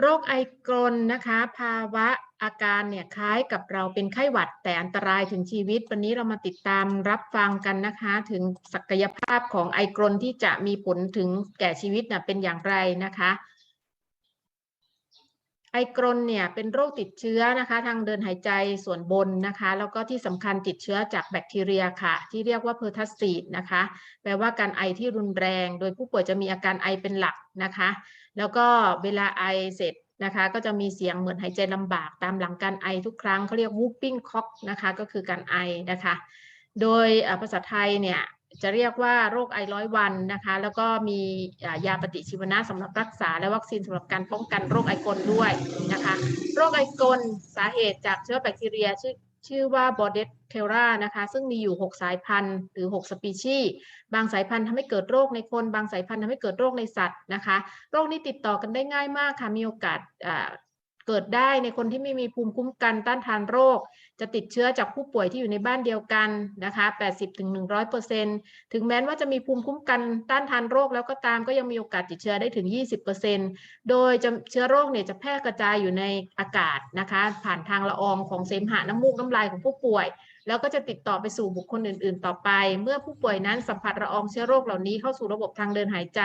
โรคไอกรนนะคะ ภาวะอาการเนี่ยคล้ายกับเราเป็นไข้หวัดแต่อันตรายถึงชีวิต วันนี้เรามาติดตามรับฟังกันนะคะ ถึงศักยภาพของไอกรนที่จะมีผลถึงแก่ชีวิตนะเป็นอย่างไรนะคะ ไอกรนเนี่ยเป็นโรคติดเชื้อนะคะ ทางเดินหายใจส่วนบนนะคะ แล้วก็ที่สำคัญติดเชื้อจากแบคทีเรียค่ะ ที่เรียกว่าเพอร์ทัสซีดนะคะ แปลว่าการไอที่รุนแรง โดยผู้ป่วยจะมีอาการไอเป็นหลักนะคะ แล้วก็เวลาไอเสร็จนะคะก็จะมีเสียงเหมือนหายใจลำบากตามหลังการไอทุกครั้งเขาเรียก whooping cough นะคะ ก็คือการไอนะคะ โดยภาษาไทยเนี่ย จะเรียกว่าโรคไอร้อยวันนะคะ แล้วก็มียาปฏิชีวนะสำหรับรักษาและวัคซีนสำหรับการป้องกันโรคไอกลด้วยนะคะ โรคไอกลสาเหตุจากเชื้อแบคทีเรียชื่อชื่อว่าบอเดตเทรานะคะ ซึ่งมีอยู่ 6 สายพันธุ์หรือ 6 สปีชีส์บางสายพันธุ์ทำให้เกิดโรคในคน บางสายพันธุ์ทำให้เกิดโรคในสัตว์นะคะ โรคนี้ติดต่อกันได้ง่ายมากค่ะ มีโอกาส เกิดได้ในคนที่ไม่มีภูมิคุ้มกันต้านทานโรค จะติดเชื้อจากผู้ป่วยที่อยู่ในบ้านเดียวกันนะคะ 80-100%ถึงแม้ว่าจะมีภูมิคุ้มกันต้านทานโรคแล้วก็ตามก็ยังมีโอกาสติดเชื้อได้ถึง 20%โดยจะเชื้อโรคเนี่ยจะแพร่กระจายอยู่ในอากาศนะคะ ผ่านทางละอองของเสมหะน้ำมูกน้ำลายของผู้ป่วย แล้วก็จะติดต่อไปสู่บุคคลอื่น ๆ ต่อไป เมื่อผู้ป่วยนั้นสัมผัสละอองเชื้อโรคเหล่านี้เข้าสู่ระบบทางเดินหายใจ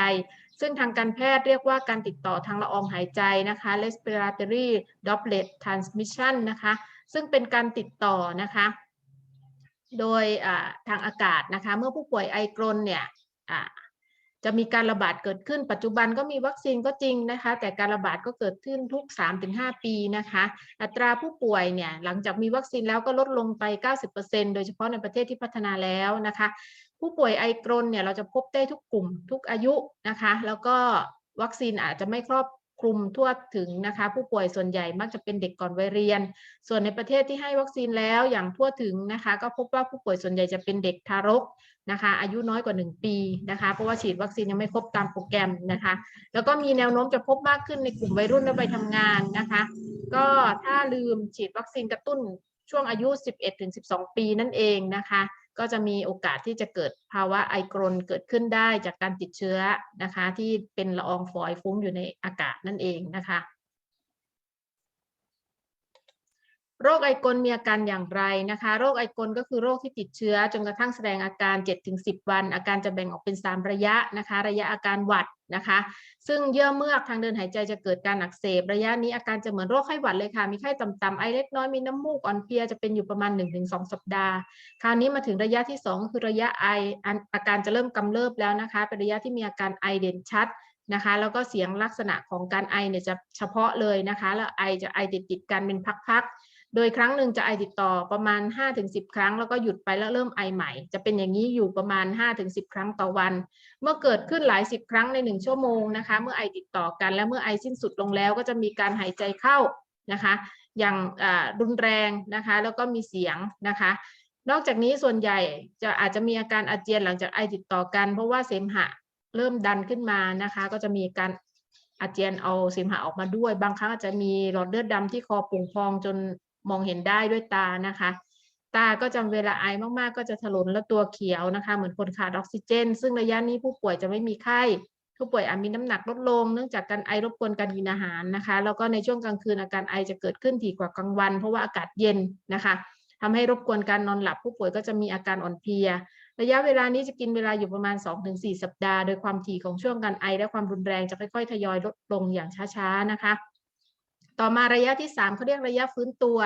ซึ่งทางการแพทย์เรียกว่าการติดต่อทางละอองหายใจนะคะ respiratory droplet transmission นะคะ ซึ่งเป็นการติดต่อนะคะ โดยทางอากาศนะคะ เมื่อผู้ป่วยไอกรนเนี่ย จะมีการระบาดเกิดขึ้น ปัจจุบันก็มีวัคซีนก็จริงนะคะ แต่การระบาดก็เกิดขึ้นทุก 3-5 ปีนะคะ อัตราผู้ป่วยเนี่ยหลังจากมีวัคซีนแล้วก็ลดลงไป 90%โดยเฉพาะในประเทศที่พัฒนาแล้วนะคะ ผู้ป่วยไอกรนเนี่ยเราจะพบได้ทุกกลุ่มทุกอายุนะคะ แล้วก็วัคซีนอาจจะไม่ครอบ คลุมทั่วถึงนะคะผู้ป่วยส่วนใหญ่มักจะเป็นเด็กก่อนวัยเรียน ส่วนในประเทศที่ให้วัคซีนแล้วอย่างทั่วถึงนะคะ ก็พบว่าผู้ป่วยส่วนใหญ่จะเป็นเด็กทารกนะคะ อายุน้อยกว่า 1 ปีนะคะเพราะว่าฉีดวัคซีนยังไม่ครบตามโปรแกรมนะคะ แล้วก็มีแนวโน้มจะพบมากขึ้นในกลุ่มวัยรุ่นและวัยทำงานนะคะ ก็ถ้าลืมฉีดวัคซีนกระตุ้นช่วงอายุ 11-12 ปีนั่นเองนะคะ ก็จะมีโอกาสที่จะเกิดภาวะไอกรนเกิดขึ้นได้จากการติดเชื้อนะคะ ที่เป็นละอองฝอยฟุ้งอยู่ในอากาศนั่นเองนะคะ โรคไอกลมีอาการอย่างไรนะคะ โรคไอกลก็คือโรคที่ติดเชื้อจนกระทั่งแสดงอาการ 7-10 วัน อาการจะแบ่งออกเป็น 3 ระยะนะคะ ระยะอาการหวัด นะคะ ซึ่งเยื่อเมือกทางเดินหายใจจะเกิดการอักเสบ ระยะนี้อาการจะเหมือนโรคไข้หวัดเลยค่ะ มีไข้ต่ำๆไอเล็กน้อย มีน้ำมูกอ่อนเพลียจะเป็นอยู่ประมาณ 1-2 สัปดาห์ คราวนี้มาถึงระยะที่ 2 คือระยะไออาการจะเริ่มกำเริบแล้วนะคะ เป็นระยะที่มีอาการไอเด่นชัดนะคะ แล้วก็เสียงลักษณะของการไอเนี่ยจะเฉพาะเลยนะคะ แล้วไอจะไอติดๆกันเป็นพักๆ โดยครั้งหนึ่งจะไอติดต่อประมาณ 5-10 ครั้ง แล้วก็หยุดไปแล้วเริ่มไอใหม่ จะเป็นอย่างนี้อยู่ประมาณ 5-10 ครั้งต่อวัน เมื่อเกิดขึ้นหลายสิบครั้งใน 1 ชั่วโมงนะคะ เมื่อไอติดต่อกันและเมื่อไอสิ้นสุดลงแล้ว ก็จะมีการหายใจเข้านะคะ อย่างรุนแรงนะคะ แล้วก็มีเสียงนะคะ นอกจากนี้ส่วนใหญ่จะอาจจะมีอาการอาเจียนหลังจากไอติดต่อกัน เพราะว่าเสมหะเริ่มดันขึ้นมานะคะ ก็จะมีการอาเจียนเอาเสมหะออกมาด้วย บางครั้งอาจจะมีหลอดเลือดดำที่คอปุ่งพองจน มองเห็นได้ด้วยตานะคะ ตาก็จะเวลาไอมากๆ ก็จะถลนและตัวเขียวนะคะ เหมือนคนขาดออกซิเจน ซึ่งระยะนี้ผู้ป่วยจะไม่มีไข้ผู้ป่วยอาจมีน้ำหนักลดลงเนื่องจากการไอรบกวนการกินอาหารนะคะ แล้วก็ในช่วงกลางคืนอาการไอจะเกิดขึ้นถี่กว่ากลางวัน เพราะว่าอากาศเย็นนะคะทำให้รบกวนการนอนหลับผู้ป่วยก็จะมีอาการอ่อนเพลีย ระยะเวลานี้จะกินเวลาอยู่ประมาณ 2-4 สัปดาห์ โดยความถี่ของช่วงการไอและความรุนแรงจะค่อยๆ ทยอยลดลงอย่างช้าๆนะคะ ต่อมาระยะที่ 3เขาเรียกระยะฟื้นตัว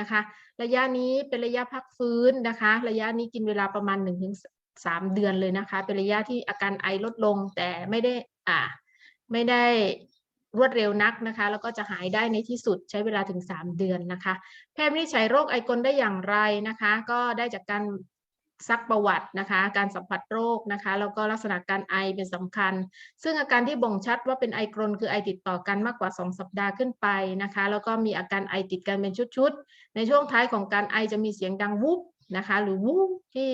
นะคะ ระยะนี้เป็นระยะพักฟื้นนะคะ ระยะนี้กินเวลาประมาณ 1-3 เดือนเลยนะคะ เป็นระยะที่อาการไอลดลงแต่ไม่ได้อ่าไม่ได้รวดเร็วนักนะคะ แล้วก็จะหายได้ในที่สุดใช้เวลาถึง 3 เดือนนะคะ แพทย์วินิจฉัยโรคไอกลได้อย่างไรนะคะ ก็ได้จากการ ซักประวัตินะคะ การสัมผัสโรคนะคะ แล้วก็ลักษณะการไอเป็นสำคัญ ซึ่งอาการที่บ่งชัดว่าเป็นไอกรนคือไอติดต่อกันมากกว่า 2 สัปดาห์ขึ้นไปนะคะ แล้วก็มีอาการไอติดกันเป็นชุดๆ ในช่วงท้ายของการไอจะมีเสียงดังวุบนะคะหรือวูบที่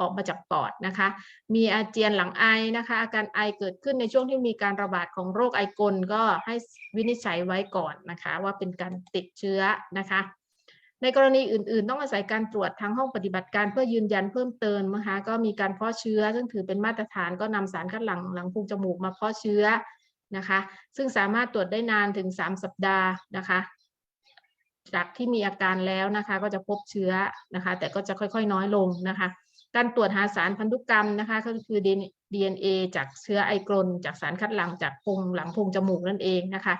ออกมาจากปอดนะคะ มีอาเจียนหลังไอนะคะ อาการไอเกิดขึ้นในช่วงที่มีการระบาดของโรคไอกลก็ให้วินิจฉัยไว้ก่อนนะคะ ว่าเป็นการติดเชื้อนะคะ ในกรณีอื่น ๆ ต้องอาศัยการตรวจทางห้องปฏิบัติการเพื่อยืนยันเพิ่มเติมนะคะก็มีการเพาะเชื้อ ซึ่งถือเป็นมาตรฐานก็นำสารคัดหลั่งหลังพุงจมูกมาเพาะเชื้อนะคะ ซึ่งสามารถตรวจได้นานถึง 3 สัปดาห์นะคะ จากที่มีอาการแล้วนะคะก็จะพบเชื้อนะคะ แต่ก็จะค่อย ๆ น้อยลงนะคะ การตรวจหาสารพันธุกรรมนะคะก็คือ DNA จากเชื้อไอกรนจากสารคัดหลั่งจากพรงหลังพรงจมูกนั่นเองนะคะ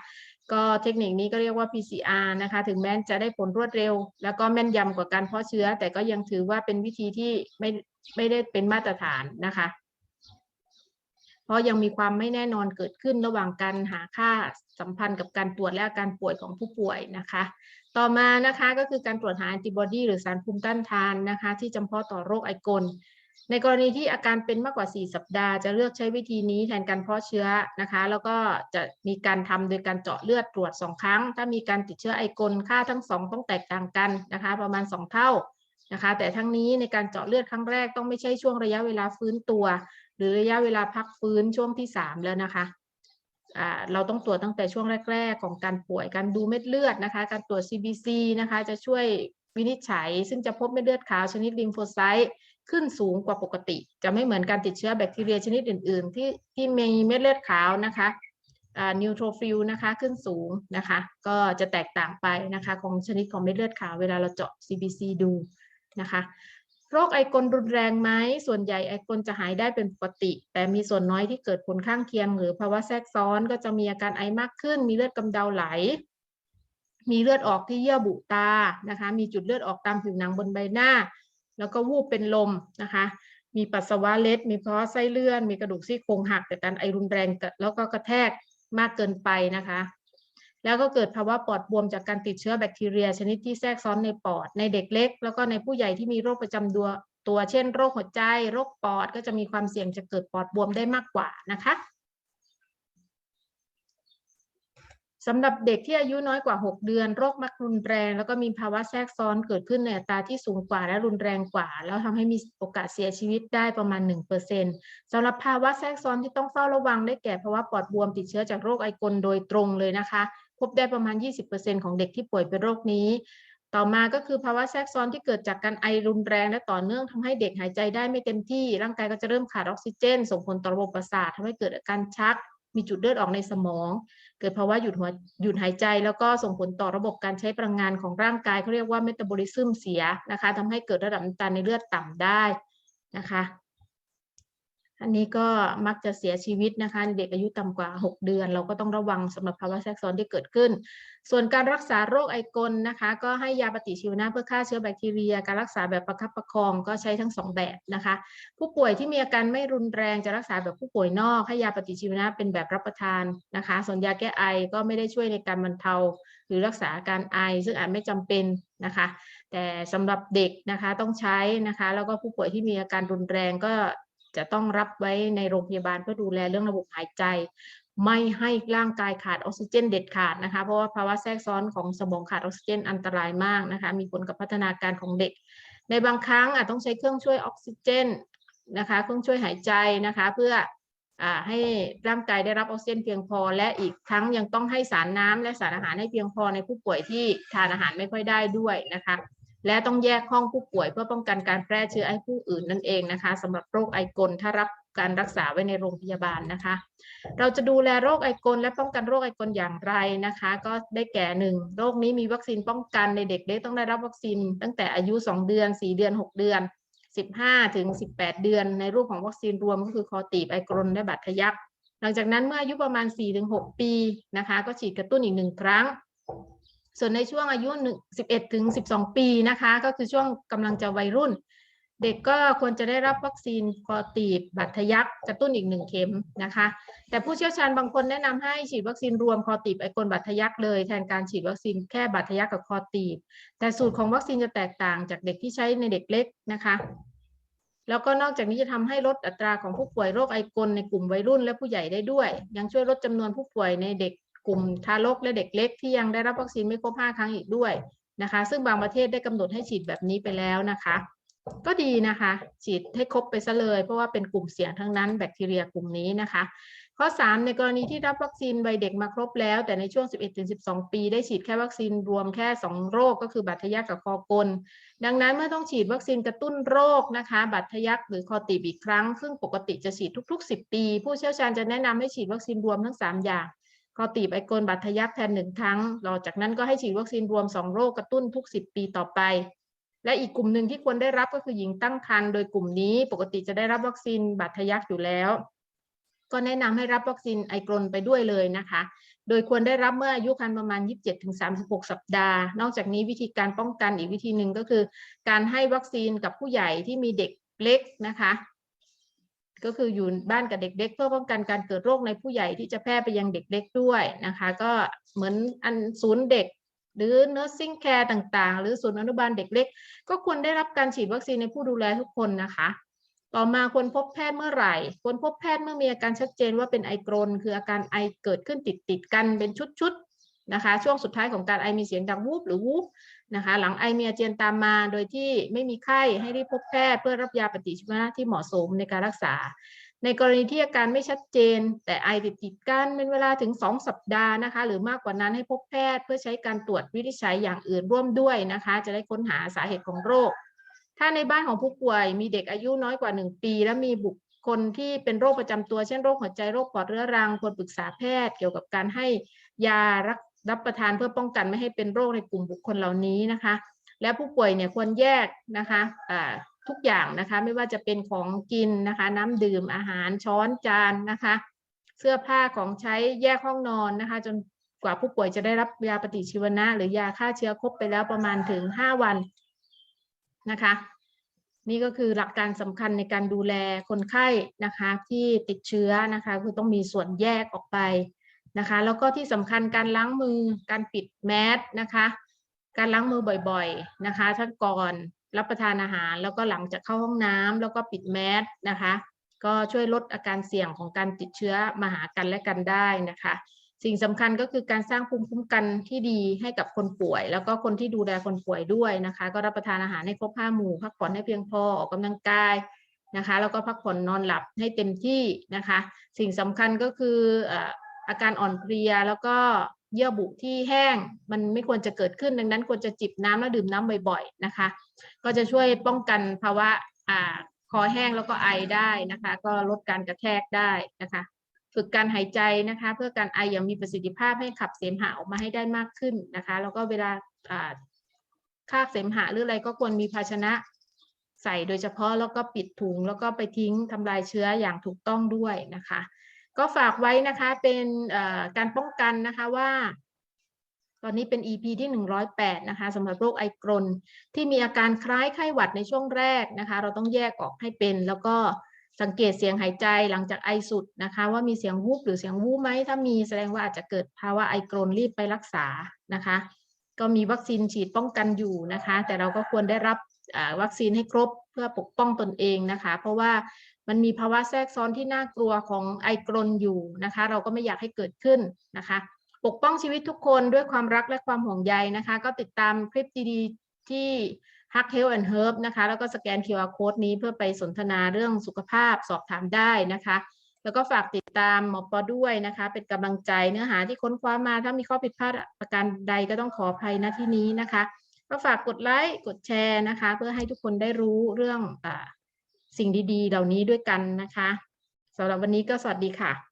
ก็เทคนิคนี้ก็เรียกว่า PCR นะคะ ถึงแม้จะได้ผลรวดเร็ว แล้วก็แม่นยำกว่าการเพาะเชื้อ แต่ก็ยังถือว่าเป็นวิธีที่ไม่ไม่ได้เป็นมาตรฐานนะคะ เพราะยังมีความไม่แน่นอนเกิดขึ้นระหว่างการหาค่าสัมพันธ์กับการตรวจและอาการป่วยของผู้ป่วยนะคะ ต่อมานะคะก็คือการตรวจหาแอนติบอดีหรือสารภูมิต้านทานนะคะ ที่จำเพาะต่อโรคไอกล ในกรณีที่อาการเป็นมากกว่า 4 สัปดาห์ จะเลือกใช้วิธีนี้แทนการเพาะเชื้อนะคะ แล้วก็จะมีการทำโดยการเจาะเลือดตรวจ 2 ครั้ง ถ้ามีการติดเชื้อไอกลค่าทั้ง 2 ต้องแตกต่างกันนะคะ ประมาณ 2 เท่านะคะ แต่ทั้งนี้ในการเจาะเลือดครั้งแรกต้องไม่ใช่ช่วงระยะเวลาฟื้นตัว หรือระยะเวลาพักฟื้นช่วงที่ 3 แล้วนะคะเราต้องตรวจตั้งแต่ช่วงแรก ๆ ของการป่วยการดูเม็ดเลือดนะคะ การตรวจ CBC นะคะ จะช่วยวินิจฉัย ซึ่งจะพบเม็ดเลือดขาวชนิดลิมโฟไซต์ ขึ้นสูงกว่าปกติ จะไม่เหมือนการติดเชื้อแบคทีเรียชนิดอื่น ๆ ที่ที่มีเม็ดเลือดขาวนะคะนิวโทรฟิลนะคะขึ้นสูงนะคะ ก็จะแตกต่างไปนะคะ ของชนิดของเม็ดเลือดขาวเวลาเราเจาะ CBC ดูนะคะโรคไอกลรุนแรงไหม ส่วนใหญ่ไอกลจะหายได้เป็นปกติ แต่มีส่วนน้อยที่เกิดผลข้างเคียง หรือภาวะแทรกซ้อนก็จะมีอาการไอมากขึ้น มีเลือดกำเดาไหล มีเลือดออกที่เยื่อบุตานะคะ มีจุดเลือดออกตามผิวหนังบนใบหน้า แล้วก็วูบเป็นลมนะคะ มีปัสสาวะเล็ด มีเพาะไส้เลื่อน มีกระดูกซี่โครงหักแต่การไอรุนแรงแล้วก็กระแทกมากเกินไปนะคะ แล้วก็เกิดภาวะปอดบวมจากการติดเชื้อแบคทีเรีย ชนิดที่แทรกซ้อนในปอด ในเด็กเล็ก แล้วก็ในผู้ใหญ่ที่มีโรคประจำตัวตัว เช่น โรคหัวใจ โรคปอด ก็จะมีความเสี่ยงจะเกิดปอดบวมได้มากกว่านะคะ สำหรับเด็กที่อายุน้อยกว่า 6 เดือน โรคมักรุนแรง แล้วก็มีภาวะแทรกซ้อนเกิดขึ้นในอัตราที่สูงกว่าและรุนแรงกว่า แล้วทำให้มีโอกาสเสียชีวิตได้ประมาณ 1%สำหรับภาวะแทรกซ้อนที่ต้องเฝ้าระวังได้แก่ภาวะปอดบวมติดเชื้อจากโรคไอกลโดยตรงเลยนะคะ พบได้ประมาณ 20%ของเด็กที่ป่วยเป็นโรคนี้ต่อมาก็คือภาวะแทรกซ้อนที่เกิดจากการไอรุนแรงและต่อเนื่องทำให้เด็กหายใจได้ไม่เต็มที่ ร่างกายก็จะเริ่มขาดออกซิเจน ส่งผลต่อระบบประสาททำให้เกิดอาการชัก มีจุดเลือดออกในสมอง เกิดภาวะหยุดหัวหยุดหายใจ แล้วก็ส่งผลต่อระบบการใช้พลังงานของร่างกายเขาเรียกว่าเมตาบอลิซึมเสียนะคะทำให้เกิดระดับน้ำตาลในเลือดต่ำได้นะคะ อันนี้ก็มักจะเสียชีวิตนะคะในเด็กอายุต่ำกว่า 6 เดือน เราก็ต้องระวังสำหรับภาวะแทรกซ้อนที่เกิดขึ้น ส่วนการรักษาโรคไอกลนะคะ ก็ให้ยาปฏิชีวนะเพื่อฆ่าเชื้อแบคทีเรีย การรักษาแบบประคับประคองก็ใช้ทั้งสองแบบนะคะ ผู้ป่วยที่มีอาการไม่รุนแรงจะรักษาแบบผู้ป่วยนอกให้ยาปฏิชีวนะเป็นแบบรับประทานนะคะ ส่วนยาแก้ไอก็ไม่ได้ช่วยในการบรรเทา หรือรักษาอาการไอ ซึ่งอาจไม่จำเป็นนะคะ แต่สำหรับเด็กนะคะต้องใช้นะคะ แล้วก็ผู้ป่วยที่มีอาการรุนแรงก็ จะต้องรับไว้ในโรงพยาบาลเพื่อดูแลเรื่องระบบหายใจ ไม่ให้ร่างกายขาดออกซิเจนเด็ดขาดนะคะ เพราะว่าภาวะแทรกซ้อนของสมองขาดออกซิเจนอันตรายมากนะคะ มีผลกับพัฒนาการของเด็ก ในบางครั้งอาจต้องใช้เครื่องช่วยออกซิเจนนะคะ เครื่องช่วยหายใจนะคะ เพื่ออ่าให้ร่างกายได้รับออกซิเจนเพียงพอ และอีกทั้งยังต้องให้สารน้ำและสารอาหารให้เพียงพอในผู้ป่วยที่ทานอาหารไม่ค่อยได้ด้วยนะคะ และต้องแยกห้องผู้ป่วยเพื่อป้องกันการแพร่เชื้อให้ผู้อื่นนั่นเองนะคะสำหรับโรคไอกลถ้ารับการรักษาไว้ในโรงพยาบาลนะคะ เราจะดูแลโรคไอกลและป้องกันโรคไอกลอย่างไรนะคะ ก็ได้แก่หนึ่งโรคนี้มีวัคซีนป้องกันในเด็กเล็กต้องได้รับวัคซีน ตั้งแต่อายุ 2 เดือน 4 เดือน 6 เดือน 15 ถึง 18 เดือน ในรูปของวัคซีนรวมก็คือคอตีบไอกลและบัตรทะยักหลังจากนั้นเมื่ออายุประมาณ 4-6 ปีนะคะ ก็ฉีดกระตุ้นอีกหนึ่งครั้ง ส่วนในช่วงอายุ1 11ถึง12 ปีนะคะ ก็คือช่วงกำลังจะวัยรุ่น เด็กก็ควรจะได้รับวัคซีนคอตีบบัตรทะยักกระตุ้นอีกหนึ่งเข็มนะคะ แต่ผู้เชี่ยวชาญบางคนแนะนำให้ฉีดวัคซีนรวมคอตีบไอกลบัตรทะยักเลย แทนการฉีดวัคซีนแค่บัตรทะยักกับคอตีบ แต่สูตรของวัคซีนจะแตกต่างจากเด็กที่ใช้ในเด็กเล็กนะคะแล้วก็นอกจากนี้จะทำให้ลดอัตราของผู้ป่วยโรคไอกลในกลุ่มวัยรุ่นและผู้ใหญ่ได้ด้วย ยังช่วยลดจำนวนผู้ป่วยในเด็ก กลุ่มทารกและเด็กเล็กที่ยังได้รับวัคซีนไม่ครบ 5 ครั้งอีกด้วยนะคะ ซึ่งบางประเทศได้กำหนดให้ฉีดแบบนี้ไปแล้วนะคะ ก็ดีนะคะ ฉีดให้ครบไปซะเลย เพราะว่าเป็นกลุ่มเสี่ยงทั้งนั้นแบคทีเรียกลุ่มนี้นะคะ ข้อ 3 ในกรณีที่รับวัคซีนวัยเด็กมาครบแล้ว แต่ในช่วง 11-12 ปี ได้ฉีดแค่วัคซีนรวมแค่ 2 โรคก็คือบาดทะยักกับคอกล ดังนั้นเมื่อต้องฉีดวัคซีนกระตุ้นโรคนะคะบาดทะยักหรือคอตีบอีกครั้ง ซึ่งปกติจะฉีดทุก ๆ 10 ปี ผู้เชี่ยวชาญจะแนะนำให้ฉีดวัคซีนรวมทั้ง 3 อย่าง คอตีบไอโกลบาดทะยักแทนหนึ่งครั้งหลังจากนั้นก็ให้ฉีดวัคซีนรวม 2 โรคกระตุ้นทุก 10 ปีต่อไป และอีกกลุ่มหนึ่งที่ควรได้รับก็คือหญิงตั้งครรภ์โดยกลุ่มนี้ปกติจะได้รับวัคซีนบาดทะยักอยู่แล้ว ก็แนะนำให้รับวัคซีนไอกรนไปด้วยเลยนะคะ โดยควรได้รับเมื่ออายุครรภ์ประมาณ 27-36 สัปดาห์ นอกจากนี้วิธีการป้องกันอีกวิธีหนึ่งก็คือ การให้วัคซีนกับผู้ใหญ่ที่มีเด็กเล็กนะคะ ก็คืออยู่บ้านกับเด็กเล็กเพื่อป้องกันการเกิดโรคในผู้ใหญ่ที่จะแพร่ไปยังเด็กเล็กด้วยนะคะ ก็เหมือนอันศูนย์เด็กหรือ nursing care ต่างๆ หรือศูนย์อนุบาลเด็กเล็ก ก็ควรได้รับการฉีดวัคซีนในผู้ดูแลทุกคนนะคะ ต่อมาควรพบแพทย์เมื่อไหร่ ควรพบแพทย์เมื่อมีอาการชัดเจนว่าเป็นไอกรน คืออาการไอเกิดขึ้นติดติดๆกันเป็นชุดๆ นะคะ ช่วงสุดท้ายของการไอมีเสียงดังวูบหรือวูบนะคะ หลังไอมีอาเจียนตามมาโดยที่ไม่มีไข้ให้รีบพบแพทย์เพื่อรับยาปฏิชีวนะที่เหมาะสมในการรักษา ในกรณีที่อาการไม่ชัดเจน แต่ไอติดติดกันเป็นเวลาถึง 2 สัปดาห์นะคะ หรือมากกว่านั้นให้พบแพทย์เพื่อใช้การตรวจวินิจฉัยอย่างอื่นร่วมด้วยนะคะ จะได้ค้นหาสาเหตุของโรค ถ้าในบ้านของผู้ป่วยมีเด็กอายุน้อยกว่า 1 ปี และมีบุคคลที่เป็นโรคประจำตัวเช่นโรคหัวใจโรคปอดเรื้อรังควรปรึกษาแพทย์เกี่ยวกับการให้ยารัก รับประทานเพื่อป้องกันไม่ให้เป็นโรคในกลุ่มบุคคลเหล่านี้นะคะ และผู้ป่วยเนี่ยควรแยกนะคะทุกอย่างนะคะไม่ว่าจะเป็นของกินนะคะ น้ำดื่มอาหารช้อนจานนะคะ เสื้อผ้าของใช้แยกห้องนอนนะคะ จนกว่าผู้ป่วยจะได้รับยาปฏิชีวนะ หรือยาฆ่าเชื้อครบไปแล้วประมาณถึง 5 วันนะคะ นี่ก็คือหลักการสำคัญในการดูแลคนไข้นะคะ ที่ติดเชื้อนะคะ คือต้องมีส่วนแยกออกไป นะคะ แล้วก็ที่สำคัญการล้างมือการปิดแมสนะคะ การล้างมือบ่อยๆนะคะทั้งก่อนรับประทานอาหาร แล้วก็หลังจากเข้าห้องน้ำแล้วก็ปิดแมสนะคะ ก็ช่วยลดอาการเสี่ยงของการติดเชื้อมาหากันและกันได้นะคะ สิ่งสำคัญก็คือการสร้างภูมิคุ้มกันที่ดีให้กับคนป่วย แล้วก็คนที่ดูแลคนป่วยด้วยนะคะ ก็รับประทานอาหารให้ครบห้าหมู่พักผ่อนให้เพียงพอออกกำลังกายนะคะแล้วก็พักผ่อนนอนหลับให้เต็มที่นะคะ สิ่งสำคัญก็คือ อาการอ่อนเพลียแล้วก็เยื่อบุที่แห้งมันไม่ควรจะเกิดขึ้นดังนั้นควรจะจิบน้ำและดื่มน้ำบ่อยๆนะคะ ก็จะช่วยป้องกันภาวะอ่าคอแห้งแล้วก็ไอได้นะคะ ก็ลดการกระแทกได้นะคะ ฝึกการหายใจนะคะ เพื่อการไออย่างมีประสิทธิภาพให้ขับเสมหะออกมาให้ได้มากขึ้นนะคะ แล้วก็เวลาอ่าคาบเสมหะหรืออะไรก็ควรมีภาชนะใส่โดยเฉพาะแล้วก็ปิดถุงแล้วก็ไปทิ้งทำลายเชื้ออย่างถูกต้องด้วยนะคะ ก็ฝากไว้นะคะเป็นการป้องกันนะคะว่า ตอนนี้เป็น EP ที่ 108 นะคะสำหรับโรคไอกรนที่มีอาการคล้ายไข้หวัดในช่วงแรกนะคะ เราต้องแยกออกให้เป็น แล้วก็สังเกตเสียงหายใจหลังจากไอสุดนะคะ ว่ามีเสียงวูบหรือเสียงวูบไหมถ้ามีแสดงว่าอาจจะเกิดภาวะไอกรนรีบไปรักษานะคะ ก็มีวัคซีนฉีดป้องกันอยู่นะคะ แต่เราก็ควรได้รับวัคซีนให้ครบเพื่อปกป้องตนเองนะคะ เพราะว่า มันมีภาวะแทรกซ้อนที่น่ากลัวของไอกรนอยู่นะคะ เราก็ไม่อยากให้เกิดขึ้นนะคะ ปกป้องชีวิตทุกคนด้วยความรักและความห่วงใยนะคะ ก็ติดตามคลิปดีๆที่ Hack Health and Herb นะคะ แล้วก็สแกน QR Code นี้เพื่อไปสนทนาเรื่องสุขภาพสอบถามได้นะคะ แล้วก็ฝากติดตามหมอปอด้วยนะคะ เป็นกำลังใจเนื้อหาที่ค้นคว้ามา ถ้ามีข้อผิดพลาดประการใดก็ต้องขออภัยณที่นี้นะคะ ก็ฝากกดไลค์ กดแชร์นะคะ เพื่อให้ทุกคนได้รู้เรื่องอา สิ่งดีๆ เหล่านี้ด้วยกันนะคะสำหรับวันนี้ก็สวัสดีค่ะ